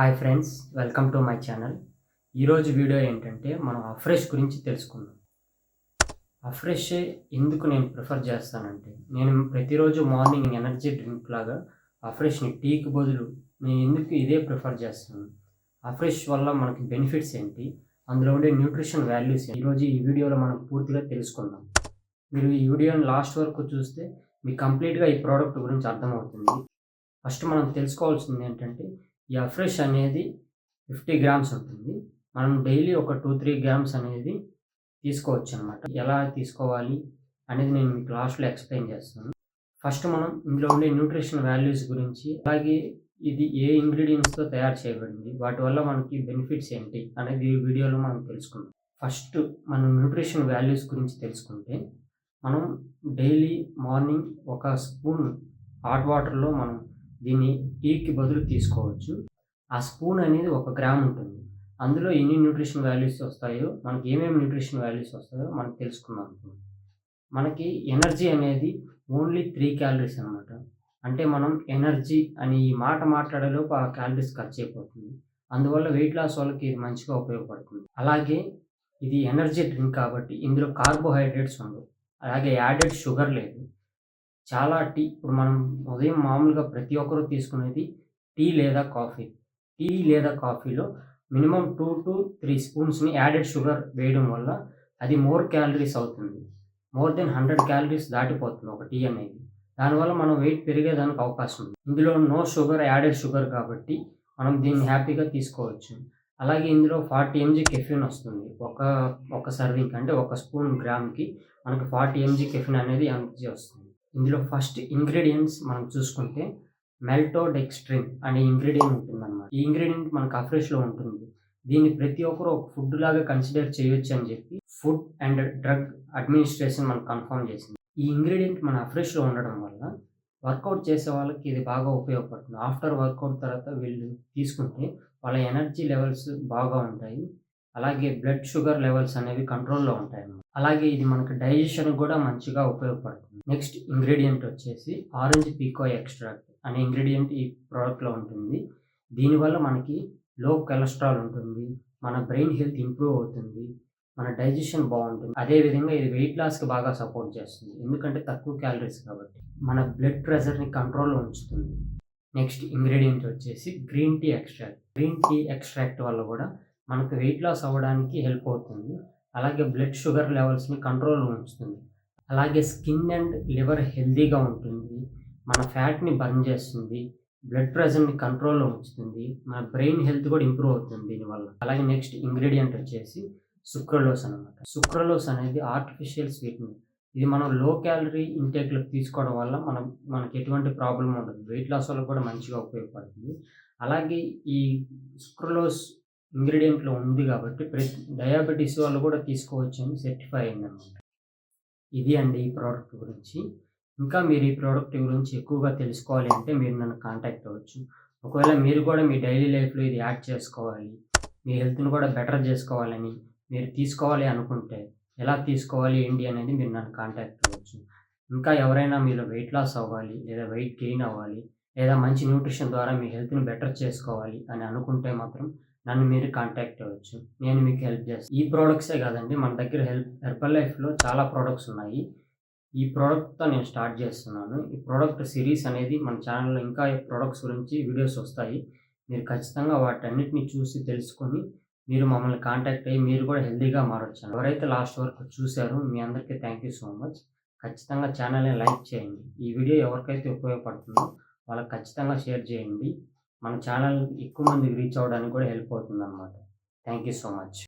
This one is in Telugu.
Hi friends welcome to my channel ఈరోజు వీడియో ఏంటంటే మనం అఫ్రెష్ గురించి తెలుసుకుందాం. అఫ్రెషే ఎందుకు నేను ప్రిఫర్ చేస్తానంటే నేను ప్రతిరోజు మార్నింగ్ ఎనర్జీ డ్రింక్ లాగా అఫ్రెష్ని టీకి బదులు నేను ఎందుకు ఇదే ప్రిఫర్ చేస్తాను? అఫ్రెష్ వల్ల మనకి బెనిఫిట్స్ ఏంటి? అందులో ఉండే న్యూట్రిషన్ వాల్యూస్ ఈరోజు ఈ వీడియోలో మనం పూర్తిగా తెలుసుకుందాం. మీరు ఈ వీడియోని లాస్ట్ వరకు చూస్తే మీకు కంప్లీట్గా ఈ ప్రోడక్ట్ గురించి అర్థమవుతుంది. ఫస్ట్ మనం తెలుసుకోవాల్సింది ఏంటంటే ఈ అఫ్రెష్ అనేది ఫిఫ్టీ గ్రామ్స్ ఉంటుంది. మనం డైలీ ఒక టూ త్రీ గ్రామ్స్ అనేది తీసుకోవచ్చు అనమాట ఎలా తీసుకోవాలి అనేది నేను మీకు లాస్ట్లో ఎక్స్ప్లెయిన్ చేస్తాను. ఫస్ట్ మనం ఇందులో ఉండే న్యూట్రిషన్ వాల్యూస్ గురించి అలాగే ఇది ఏ ఇంగ్రీడియంట్స్తో తయారు చేయబడింది వాటి వల్ల మనకి బెనిఫిట్స్ ఏంటి అనేది ఈ వీడియోలో మనం తెలుసుకుందాం. ఫస్ట్ మనం న్యూట్రిషన్ వాల్యూస్ గురించి తెలుసుకుంటే మనం డైలీ మార్నింగ్ ఒక స్పూన్ హాట్ వాటర్లో మనం దీన్ని టీకి బదులు తీసుకోవచ్చు. ఆ స్పూన్ అనేది ఒక గ్రామ్ ఉంటుంది. అందులో ఎన్ని న్యూట్రిషన్ వాల్యూస్ వస్తాయో మనకి ఏమేమి న్యూట్రిషన్ వాల్యూస్ వస్తాయో మనం తెలుసుకుందాం మనకి ఎనర్జీ అనేది ఓన్లీ త్రీ క్యాలరీస్ అనమాట అంటే మనం ఎనర్జీ అని ఈ మాట మాట్లాడేలోపు ఆ క్యాలరీస్ ఖర్చు అయిపోతుంది. అందువల్ల వెయిట్ లాస్ వాళ్ళకి ఇది మంచిగా ఉపయోగపడుతుంది. అలాగే ఇది ఎనర్జీ డ్రింక్ కాబట్టి ఇందులో కార్బోహైడ్రేట్స్ ఉండవు. అలాగే యాడెడ్ షుగర్ లేదు. చాలా టీ ఇప్పుడు మనం ఉదయం మామూలుగా ప్రతి ఒక్కరూ తీసుకునేది టీ లేదా కాఫీ. టీ లేదా కాఫీలో మినిమం టూ టు త్రీ స్పూన్స్ని యాడెడ్ షుగర్ వేయడం వల్ల అది మోర్ క్యాలరీస్ అవుతుంది. మోర్ దెన్ హండ్రెడ్ క్యాలరీస్ దాటిపోతుంది ఒక టీ అనేది. దానివల్ల మనం వెయిట్ పెరిగేదానికి అవకాశం ఉంది. ఇందులో నో షుగర్ యాడెడ్ షుగర్ కాబట్టి మనం దీన్ని హ్యాపీగా తీసుకోవచ్చు. అలాగే ఇందులో ఫార్టీ ఎంజీ కెఫిన్ వస్తుంది. ఒక ఒక సర్వింగ్ అంటే ఒక స్పూన్ గ్రామ్కి మనకు ఫార్టీ ఎంజీ కెఫిన్ అనేది ఎనర్జీ వస్తుంది. ఇందులో ఫస్ట్ ఇంగ్రీడియంట్స్ మనం చూసుకుంటే మెల్టోడెక్స్ట్రిన్ అనే ఇంగ్రీడియంట్ ఉంటుందన్నమాట. ఈ ఇంగ్రీడియంట్ మనకు అఫ్రెష్లో ఉంటుంది. దీన్ని ప్రతి ఒక్కరు ఒక ఫుడ్ లాగా కన్సిడర్ చేయొచ్చు అని చెప్పి ఫుడ్ అండ్ డ్రగ్ అడ్మినిస్ట్రేషన్ మనకు కన్ఫర్మ్ చేసింది. ఈ ఇంగ్రీడియంట్ మన అఫ్రెష్లో ఉండడం వల్ల వర్కౌట్ చేసే వాళ్ళకి ఇది బాగా ఉపయోగపడుతుంది. ఆఫ్టర్ వర్కౌట్ తర్వాత వీళ్ళు తీసుకుంటే వాళ్ళ ఎనర్జీ లెవెల్స్ బాగా ఉంటాయి. అలాగే బ్లడ్ షుగర్ లెవెల్స్ అనేవి కంట్రోల్లో ఉంటాయి అలాగే ఇది మనకి డైజెషన్ కూడా మంచిగా ఉపయోగపడుతుంది. నెక్స్ట్ ఇంగ్రీడియంట్ వచ్చేసి ఆరెంజ్ పీకో ఎక్స్ట్రాక్ట్ అనే ఇంగ్రీడియంట్ ఈ ప్రోడక్ట్లో ఉంటుంది. దీనివల్ల మనకి లో కొలెస్ట్రాల్ ఉంటుంది మన బ్రెయిన్ హెల్త్ ఇంప్రూవ్ అవుతుంది మన డైజెషన్ బాగుంటుంది. అదేవిధంగా ఇది వెయిట్ లాస్కి బాగా సపోర్ట్ చేస్తుంది. ఎందుకంటే తక్కువ క్యాలరీస్ కాబట్టి మన బ్లడ్ ప్రెషర్ని కంట్రోల్లో ఉంచుతుంది. నెక్స్ట్ ఇంగ్రీడియంట్ వచ్చేసి green tea extract green tea extract వల్ల కూడా మనకు వెయిట్ లాస్ అవ్వడానికి హెల్ప్ అవుతుంది. అలాగే బ్లడ్ షుగర్ లెవెల్స్ని కంట్రోల్లో ఉంచుతుంది. అలాగే స్కిన్ అండ్ లివర్ హెల్తీగా ఉంటుంది. మన ఫ్యాట్ని బర్న్ చేస్తుంది. బ్లడ్ ప్రెషర్ని కంట్రోల్లో ఉంచుతుంది. మన బ్రెయిన్ హెల్త్ కూడా ఇంప్రూవ్ అవుతుంది దీనివల్ల. అలాగే నెక్స్ట్ ఇంగ్రీడియంట్ వచ్చేసి సుక్రలోస్ అనమాట సుక్రలోస్ అనేది ఆర్టిఫిషియల్ స్వీట్నర్ ఇది మనం లో క్యాలరీ ఇంటేక్లో తీసుకోవడం వల్ల మనం మనకి ఎటువంటి ప్రాబ్లం ఉండదు. వెయిట్ లాస్ వల్ల కూడా మంచిగా ఉపయోగపడుతుంది. అలాగే ఈ సుక్రలోస్ ఇంగ్రీడియంట్లో ఉంది కాబట్టి ప్రతి డయాబెటీస్ వాళ్ళు కూడా తీసుకోవచ్చు అని సర్టిఫై అయిందనమాట ఇది అండి ఈ ప్రోడక్ట్ గురించి. ఇంకా మీరు ఈ ప్రోడక్ట్ గురించి ఎక్కువగా తెలుసుకోవాలి అంటే మీరు నన్ను కాంటాక్ట్ అవ్వచ్చు. ఒకవేళ మీరు కూడా మీ డైలీ లైఫ్లో ఇది యాడ్ చేసుకోవాలి మీ హెల్త్ని కూడా బెటర్ చేసుకోవాలని మీరు తీసుకోవాలి అనుకుంటే ఎలా తీసుకోవాలి ఏంటి అనేది మీరు నన్ను కాంటాక్ట్ అవ్వచ్చు. ఇంకా ఎవరైనా మీరు వెయిట్ లాస్ అవ్వాలి లేదా వెయిట్ గెయిన్ అవ్వాలి లేదా మంచి న్యూట్రిషన్ ద్వారా మీ హెల్త్ని బెటర్ చేసుకోవాలి అని అనుకుంటే మాత్రం నన్ను మీరు కాంటాక్ట్ అవ్వచ్చు. నేను మీకు హెల్ప్ చేస్తాను ఈ ప్రోడక్ట్సే కాదండి మన దగ్గర హెల్ప్ హెర్బల్ లైఫ్లో చాలా ప్రోడక్ట్స్ ఉన్నాయి. ఈ ప్రోడక్ట్తో నేను స్టార్ట్ చేస్తున్నాను. ఈ ప్రోడక్ట్ సిరీస్ అనేది మన ఛానల్లో ఇంకా ఈ ప్రోడక్ట్స్ గురించి వీడియోస్ వస్తాయి. మీరు ఖచ్చితంగా వాటన్నిటిని చూసి తెలుసుకొని మీరు మమ్మల్ని కాంటాక్ట్ అయ్యి మీరు కూడా హెల్తీగా మారొచ్చు. ఎవరైతే లాస్ట్ వరకు చూశారో మీ అందరికీ థ్యాంక్ యూ సో మచ్ ఖచ్చితంగా ఛానల్ని లైక్ చేయండి. ఈ వీడియో ఎవరికైతే ఉపయోగపడుతుందో వాళ్ళకి ఖచ్చితంగా షేర్ చేయండి. మన ఛానల్ ఎక్కువ మందికి రీచ్ అవ్వడానికి కూడా హెల్ప్ అవుతుంది అనమాట థ్యాంక్ యూ సో మచ్.